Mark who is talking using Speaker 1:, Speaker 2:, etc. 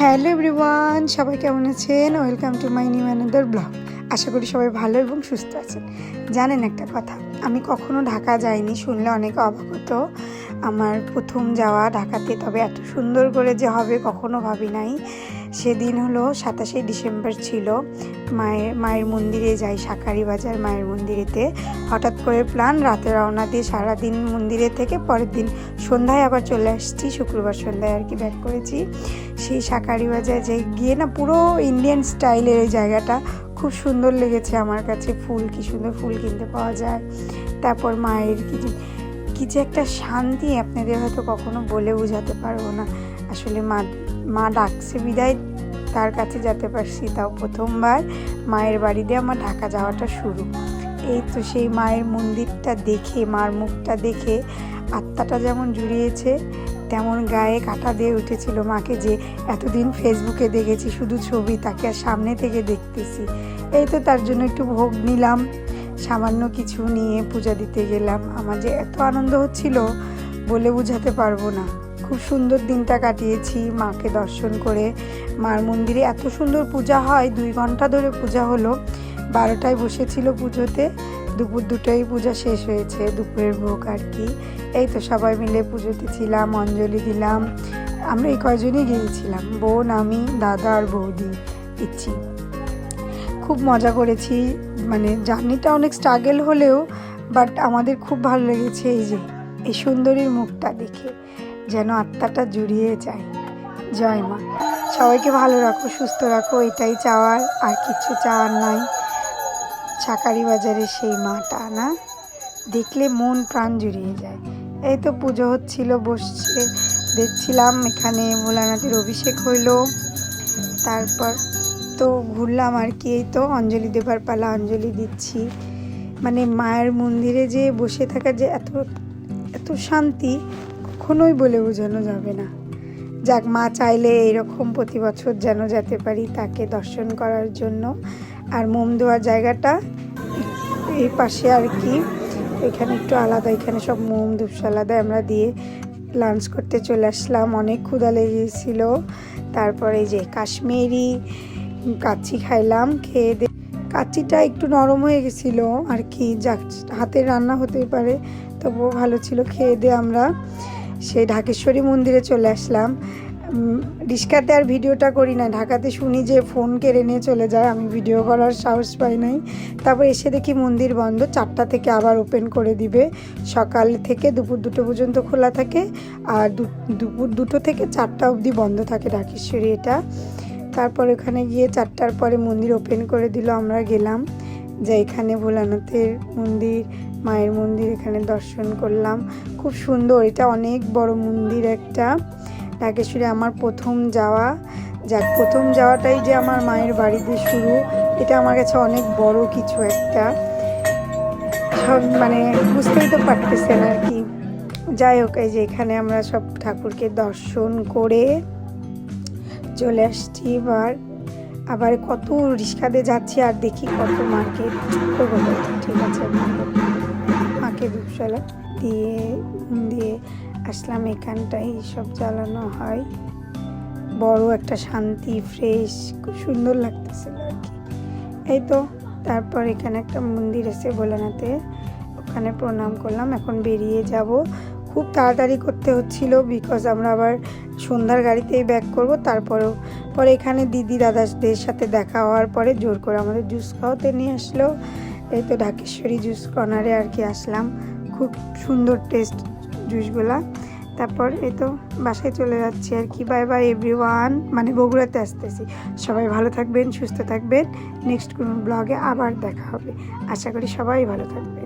Speaker 1: Hello everyone, সবাই কেমন আছেন? Welcome to my new another blog. আশা করি সবাই ভালো এবং সুস্থ আছেন। জানেন একটা কথা, আমি কখনো ঢাকা যাইনি, শুনলে অনেক অবাক হতো। আমার প্রথম যাওয়া ঢাকাতে, তবে এত সুন্দর করে যে হবে কখনো ভাবি নাই। সেদিন হলো সাতাশে ডিসেম্বর ছিল। মায়ের মায়ের মন্দিরে যাই, শাকারি বাজার মায়ের মন্দিরেতে। হঠাৎ করে প্ল্যান রাতে রওনা দিয়ে সারাদিন মন্দিরে থেকে পরের দিন সন্ধ্যায় আবার চলে আসছি, শুক্রবার সন্ধ্যায় আর কি ব্যাক করেছি। সেই শাকারি বাজার যে গিয়ে না পুরো ইন্ডিয়ান স্টাইলের এই জায়গাটা খুব সুন্দর লেগেছে আমার কাছে, ফুল কি সুন্দর ফুল কিনতে পাওয়া যায়। তারপর মায়ের কি কি যে একটা শান্তি আপনাদের হয়তো কখনো বলে বোঝাতে পারব না। আসলে মা মা ডাকছে, বিদায়, তার কাছে যেতে পারছি। তাও প্রথমবার মায়ের বাড়ি দিয়ে আমার ঢাকা যাওয়াটা শুরু। এই তো সেই মায়ের মন্দিরটা দেখে, মার মুখটা দেখে আত্মাটা যেমন জুড়িয়েছে, তেমন গায়ে কাটা দিয়ে উঠেছিল মাকে যে এতদিন ফেসবুকে দেখেছি, শুধু ছবি তাকে আর সামনে থেকে দেখতেছি। এই তো তার জন্য একটু ভোগ নিলাম, সামান্য কিছু নিয়ে পূজা দিতে গেলাম। আমার যে এত আনন্দ হচ্ছিল বলে বোঝাতে পারব না। খুব সুন্দর দিনটা কাটিয়েছি, মাকে দর্শন করে। মার মন্দিরে এত সুন্দর পূজা হয়, দুই ঘণ্টা ধরে পূজা হলো। বারোটায় বসেছিল পুজোতে, দুপুর দুটোই পূজা শেষ হয়েছে, দুপুরের ভোগ আর কি। এই তো সবাই মিলে পুজোতে ছিলাম, অঞ্জলি দিলাম। আমরা এই কয়জনই গিয়েছিলাম, বোন, আমি, দাদা আর বৌদি, ইচ্ছি। খুব মজা করেছি মানে জার্নিটা অনেক স্ট্রাগল হলেও বাট আমাদের খুব ভালো লেগেছে এই যে, এই সুন্দরীর মুখটা দেখে। যেন আত্মাটা জুড়িয়ে যায়। জয় মা। সবাইকে ভালো রাখো, সুস্থ রাখো, এটাই চাওয়ার, আর কিছু চাওয়ার নয় ছাকারি বাজারে সেই মাটা, না? দেখলে মন প্রাণ জুড়িয়ে যায়। এই তো পুজো হচ্ছিল, বসছে। দেখছিলাম এখানে ভোলানাথের অভিষেক হইল। তারপর তো ঘুরলাম আর কি, এই তো অঞ্জলি দেবার পালা, অঞ্জলি দিচ্ছি। মানে মায়ের মন্দিরে যে বসে থাকা যে এত এত শান্তি কখনোই বলে বোঝানো যাবে না। যাক, মা চাইলে এরকম প্রতি বছর যেন যেতে পারি তাকে দর্শন করার জন্য। আর মোম দেওয়ার জায়গাটা এই পাশে আর কি। এখানে একটু আলাদা, এখানে সব মোম ধূপস আলাদা আমরা দিয়ে লাঞ্চ করতে চলে আসলাম। অনেক ক্ষুদা লেগেছিল। তারপরে যে কাশ্মীরি কাচ্চি খাইলাম, খেয়ে দে কাচ্চিটা একটু নরম হয়ে গেছিল আর কি। যাক, হাতের রান্না হতেই পারে, তবুও ভালো ছিল। খেয়ে দিয়ে আমরা। সেই ঢাকেশ্বরী মন্দিরে চলে আসলাম। রিস্কাতে আর ভিডিওটা করি না। ঢাকাতে শুনি যে ফোন কেড়ে নিয়ে চলে যায়। আমি ভিডিও করার সাহস পাই নাই। তারপর এসে দেখি মন্দির বন্ধ। চারটা থেকে আবার ওপেন করে দিবে। সকাল থেকে দুপুর দুটো পর্যন্ত খোলা থাকে। আর দুপুর দুটো থেকে চারটা অবধি বন্ধ থাকে ঢাকেশ্বরী এটা। তারপর ওখানে গিয়ে চারটার পরে মন্দির ওপেন করে দিল। আমরা গেলাম যে এখানে ভোলানাথের মন্দির। মায়ের মন্দির এখানে দর্শন করলাম। খুব সুন্দর, এটা অনেক বড় মন্দির একটা। ঢাকেশ্বরী আমার প্রথম যাওয়া। যাক, প্রথম যাওয়াটাই যে আমার মায়ের বাড়িতে শুরু, এটা আমার কাছে অনেক বড় কিছু একটা। সব মানে বুঝতেই তো পারতেছেন আর কি। যাই হোক, এই যে এখানে আমরা সব ঠাকুরকে দর্শন করে চলে আসছি এবার। আবার কত রিক্সাতে যাচ্ছি আর দেখি কত মার্কেট ঠিক আছে মাকে ধূপশালা দিয়ে দিয়ে আসলাম। এখানটাই সব জ্বালানো হয়। বড় একটা শান্তি ফ্রেশ খুব সুন্দর লাগতেছিল আর কি। এই তো, তারপর এখানে একটা মন্দির আছে ভোলানাথে। ওখানে প্রণাম করলাম। এখন বেরিয়ে যাব। খুব তাড়াতাড়ি করতে হচ্ছিল বিকজ আমরা আবার সন্ধ্যার গাড়িতেই ব্যাক করব। তারপরেও, পরে এখানে দিদি দাদাদের সাথে দেখা হওয়ার পরে জোর করে আমাদের জুস খাওয়াতে নিয়ে আসলো। এই তো ঢাকেশ্বরী জুস কর্নারে আর কি আসলাম। খুব সুন্দর টেস্ট জুসগুলা তারপর এই তো বাসায় চলে যাচ্ছি আর কি। বাই বাই এভরিওয়ান মানে বগুড়াতে আসতেছি। সবাই ভালো থাকবেন, সুস্থ থাকবেন। নেক্সট কোনো ব্লগে আবার দেখা হবে। আশা করি সবাই ভালো থাকবে